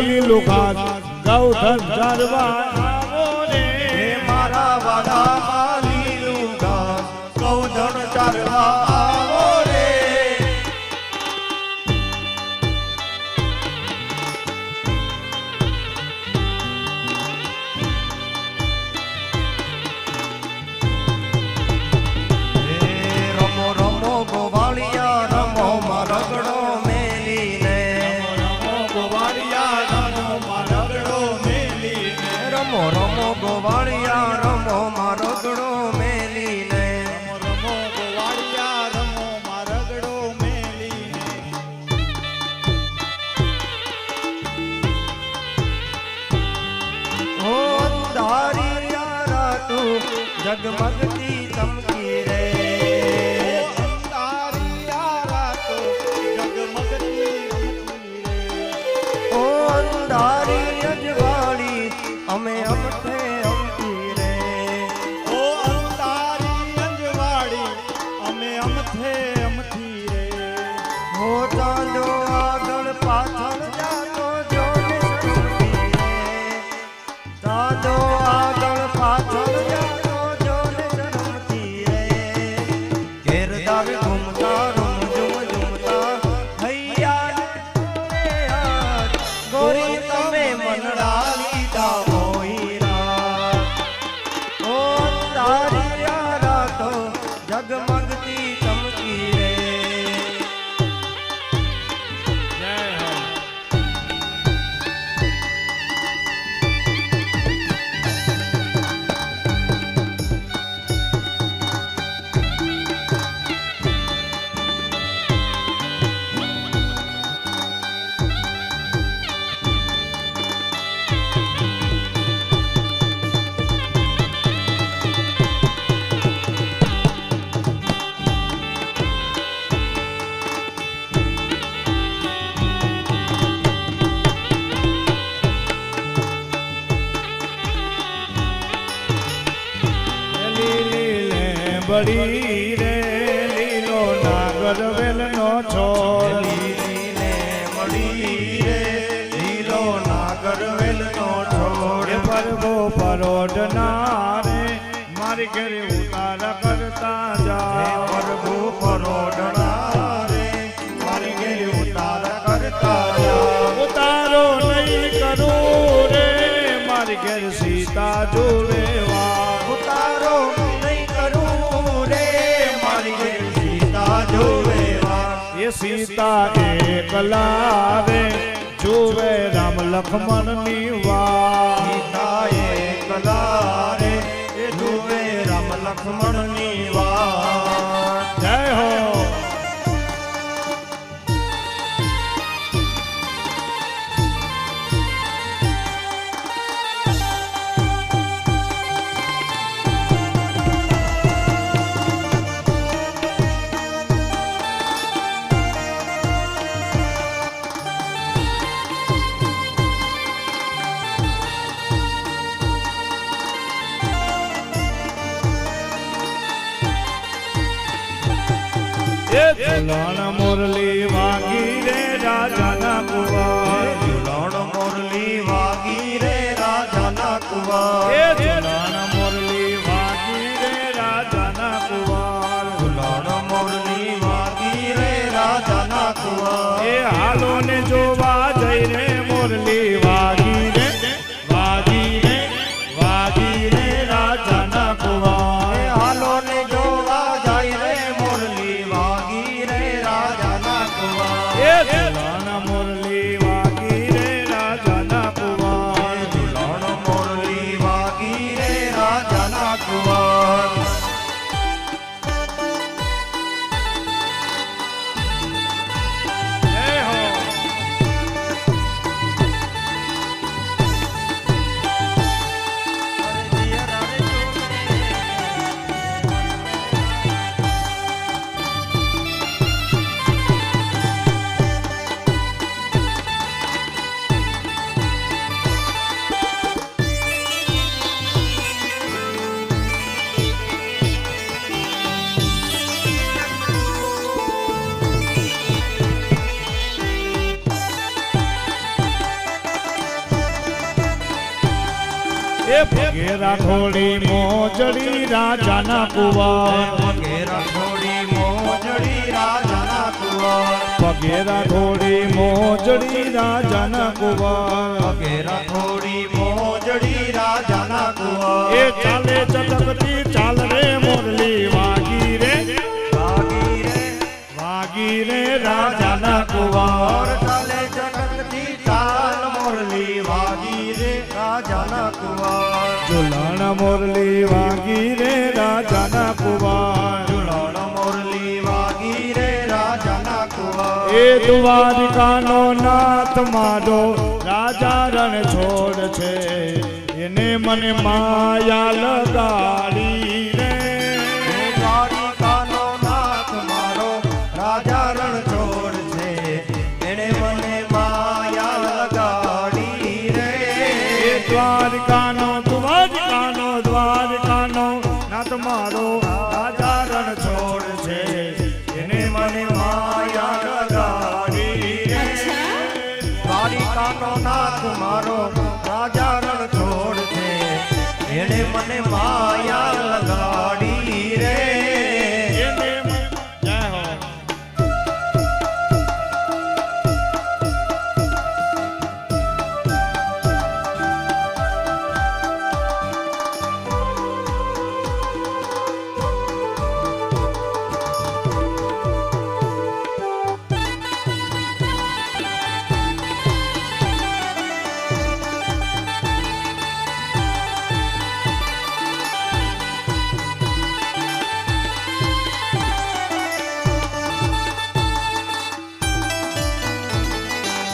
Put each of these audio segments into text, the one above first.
લીલું લીલું ઘાસ ગૌધન ચરવા આવો મારા વાડા જગમગ વળી રે લીલો નાગર વેલ નો છોડી ને વળી રે લીલો નાગર વેલ નો છોડ. પરબો પરોડ ના રે મારી ઘરે ઉતાર કરતા જા પરબો પરોડ ના રે મારી ઘરે ઉતાર કરતા જા ઉતારો નહીં એ સીતા એકલા રે જુવે રામ લખમણની વા સીતા એકલા રે જુવે રામ લખમણ એ તુલણ મુરલી વાગી એ પગે રાખોડી મોજડી રાજાના કુંવર. પગે રાખોડી મોજડી રાજાના કુંવર. પગે રાખોડી મોજડી રાજાના કુંવર. પગે રાખોડી મોજડી રાજાના કુંવર. એ ચાલે ચટકતી ચાલ રે મોરલી વાગી રે. વાગી રે. વાગી રે રાજાના કુંવર. ઝુલણ મોરલી વાગી રે રાજાના કુંવર. ઝુલણ મોરલી વાગી રે રાજાના કુંવર એ દ્વારિકાનો નાથ મારો રાજા રણ છોડ છે. એને મને માયા લગાડી.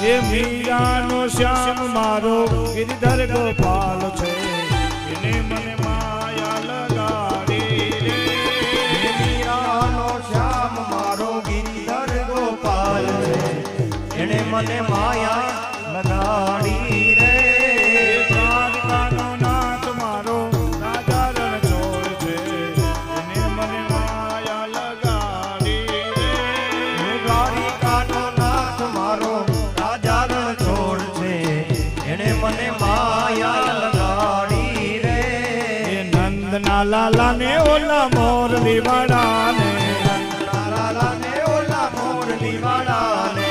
એ મીરાનો શ્યામ મારો ગિરધર ગોપાલ છે, એને મને માયા લગાડી રે. મીરાનો શ્યામ મારો ગિરધર ગોપાલ છે એણે મને માયા લાલા ને ઓલા મોરલી વાળા ને લાલા ને ઓલા મોરલી વાળા ને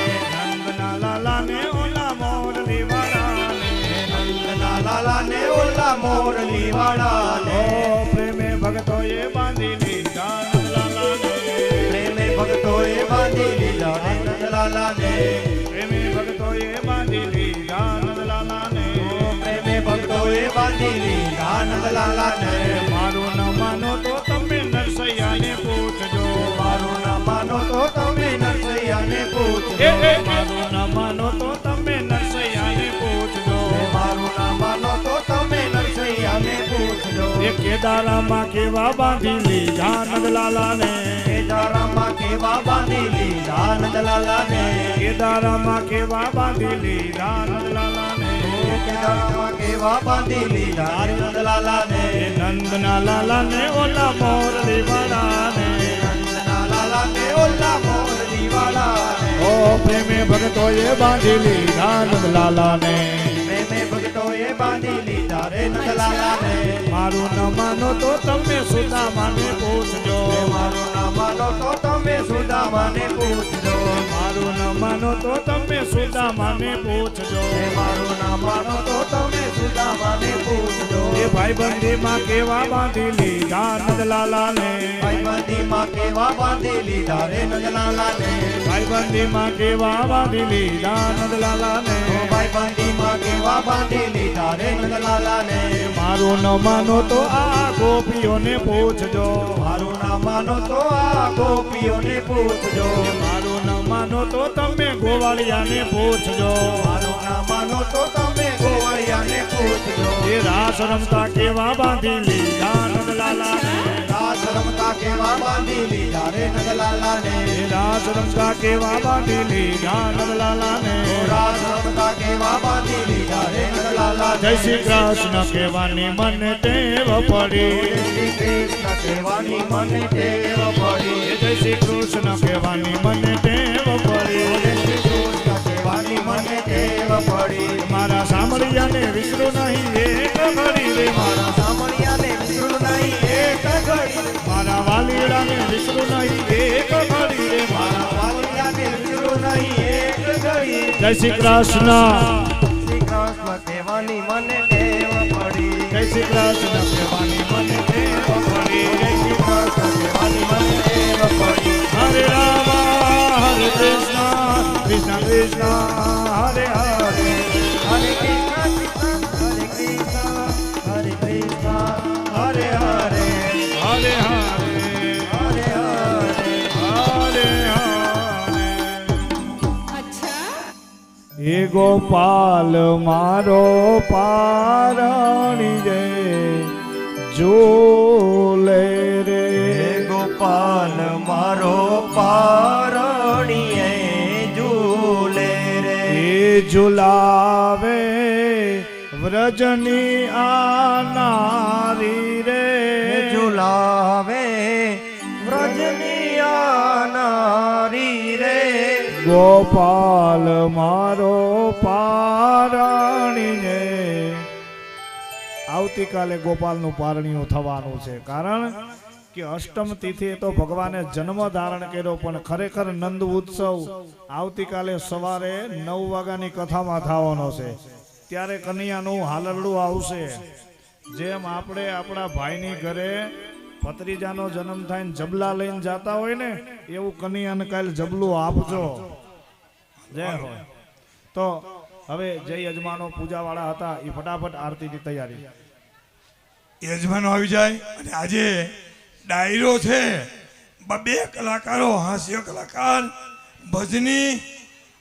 લાલા ને ઓલા મોરલી વાળા ને લાલા ને ઓલા મોરલી વાળા ને ઓ પ્રેમે ભગતોએ બાંધી લીધા ને પ્રેમે ભક્તોએ બાંધી લીધા ને પ્રેમે ભગતોએ બાંધી લીધા ને પ્રેમે ભક્તોએ બાંધી લીધા ને મારું માનો તો તમે નરસૈયાને પૂછજો. મારું ના માનો તો તમે નરસૈયાને પૂછજો. મારું ન માનો તો તમે નરસૈયાને પૂછજો. મારું ના માનો તો તમે નરસૈયાને પૂછજો. એ કેદારામાં કેવા બાંધી લીધા નંદલાલાને? કેદારામાં કેવા બાંધી લીધા નંદલાલાને? કેદારામાં કેવા બાંધી લીધા નંદલાલા કેદારામાં કેવા બાંધી લીધા નંદલાલા ને એ નંદના લાલા ને નંદના લાલા પ્રેમે પ્રેમે ભક્તોએ બાંધી લીધા રે નંદલાલા ને મારું ન માનો તો તમે સુદામાને પૂછજો મારું ના માનો તો તમે સુદામાને પૂછજો. મારું ન માનો તો તમે સુદામાને પૂછજો. એ મારું ના માનો તો તમે સુદામાને પૂછજો. એ ભાઈબંધીમાં કેવા બાંધી લીધા નંદલાલા ને ભાઈબંધીમાં કેવા બાંધી લીધા રે નંદલાલા ને ભાઈબંધીમાં કેવા બાંધી લીધા નંદલાલા ને ભાઈબંધીમાં કેવા બાંધી લીધા રે નંદલાલા ને મારું ન માનો તો આ ગોપીઓને પૂછજો. મારું ના માનો તો આ ગોપીઓને પૂછજો. માનો તો તમે ગોવાળિયાને પૂછજો. મારું ના માનો તો તમે ગોવાળિયાને પૂછજો. એ રાસ રમતા કેવા બાંધી લીધા નંદલાલા રમતા કેવા બાંધી લીધા રે નંદલાલા ને રાસ રમતા કેવા બાંધી લીધા નંદલાલા ને રાસ રમતા કેવા બાંધી લીધા રે નંદલાલા જય શ્રી કૃષ્ણ કેવાની મન ટેવ પડી. શ્રી કૃષ્ણ કહેવાની મને ટેવ પડી. જય શ્રી કૃષ્ણ કેવાની મન ટેવ પડી. શ્રી કૃષ્ણ કહેવાની મને ટેવ પડી. મારા સાંભળ્યાને વિસરું નહીં. જય શ્રી કૃષ્ણ. શ્રી કૃષ્ણ કહેવાની મને ટેવ પડી જય શ્રી કૃષ્ણ. કહેવાની મને ટેવ પડી જય શ્રી કૃષ્ણ કહેવાની મને ટેવ પડી હરે રામ, હરે કૃષ્ણ. કૃષ્ણ કૃષ્ણ. હરે હરે. ગોપાલ મારો પારણી જય જોલે રે. ગોપાલ મારો પારણીએ ઝૂલે રે. ઝુલાવે વ્રજની આનારી રે. ઝુલાવે ગોપાલ, મારો પારણી ને આવતીકાલે ગોપાલનું પારણીયું થવાનું છે. કારણ કે અષ્ટમ તિથિએ તો ભગવાને જન્મ ધારણ કર્યો, પણ ખરેખર નંદ ઉત્સવ આવતીકાલે સવારે નવ વાગ્યાની કથામાં થવાનો છે. ત્યારે કન્યાનું હાલરડું આવશે. જેમ આપણે આપણા ભાઈની ઘરે ભત્રીજાનો જન્મ થાય ને જબલા લઈને જાતા હોય ને, એવું કન્યાને કાલે જબલું આપજો. જય હોય તો હવે જય યજમાનો પૂજાવાળા હતા એ ફટાફટ આરતીની તૈયારી. યજમાનો આવી જાય, અને આજે ડાયરો છે. બે કલાકારો, હાસ્ય કલાકાર, ભજની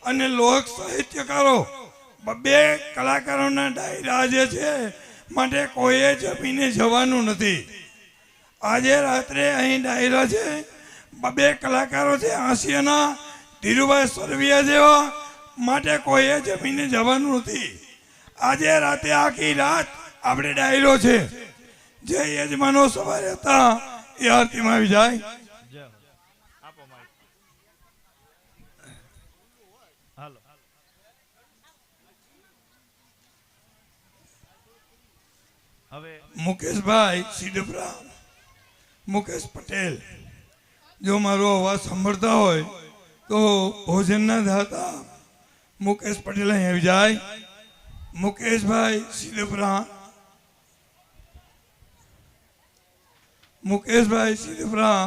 અને લોક સાહિત્યકારો. બે કલાકારોના ડાયરા જે છે, માટે કોઈએ જમીને જવાનું નથી. આજે રાત્રે અહીં ડાયરા છે. બે કલાકારો છે હાસ્યના ધીરુભાઈ સરવિયા જેવા. માટે કોઈએ જમીને જવાનું નથી. આજે રાતે આખી રાત આપણે ડાયરો છે. જે યજમાનો સવારે હતા એ આરતીમાં આવી જાય. હવે મુકેશભાઈ સિદ્ધપુરા મુકેશ પટેલ. જો મારો અવાજ સાંભળતા હોય તો ભોજનના દાતા મુકેશ પટેલ અહીં આવી જાય. મુકેશભાઈ સિદ્ધપુરા મુકેશભાઈ સિદ્ધપુરા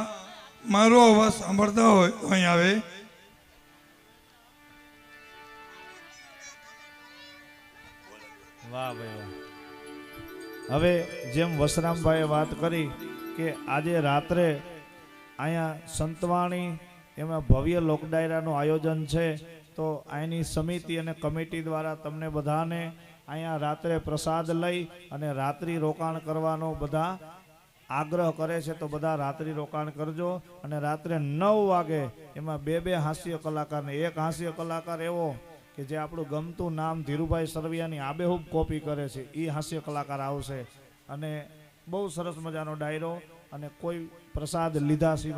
મારો અવાજ સાંભળતા હોય તો અહીં આવે. હવે જેમ વસરામભાઈએ વાત કરી કે આજે રાત્રે અહીંયા સંતવાણી એમાં ભવ્ય લોકડાયરાનું આયોજન છે, તો અહીંની સમિતિ અને કમિટી દ્વારા તમને બધાને અહીંયા રાત્રે પ્રસાદ લઈ અને રાત્રિ રોકાણ કરવાનો બધા આગ્રહ કરે છે, તો બધા રાત્રિ રોકાણ કરજો. અને રાત્રે નવ વાગે એમાં બે બે હાસ્ય કલાકારને એક હાસ્ય કલાકાર એવો કે જે આપણું ગમતું નામ ધીરુભાઈ સરવિયાની આબેહૂબ કોપી કરે છે એ હાસ્ય કલાકાર આવશે. અને બહુ સરસ મજાનો ડાયરો અને કોઈ પ્રસાદ લીધા સિવાય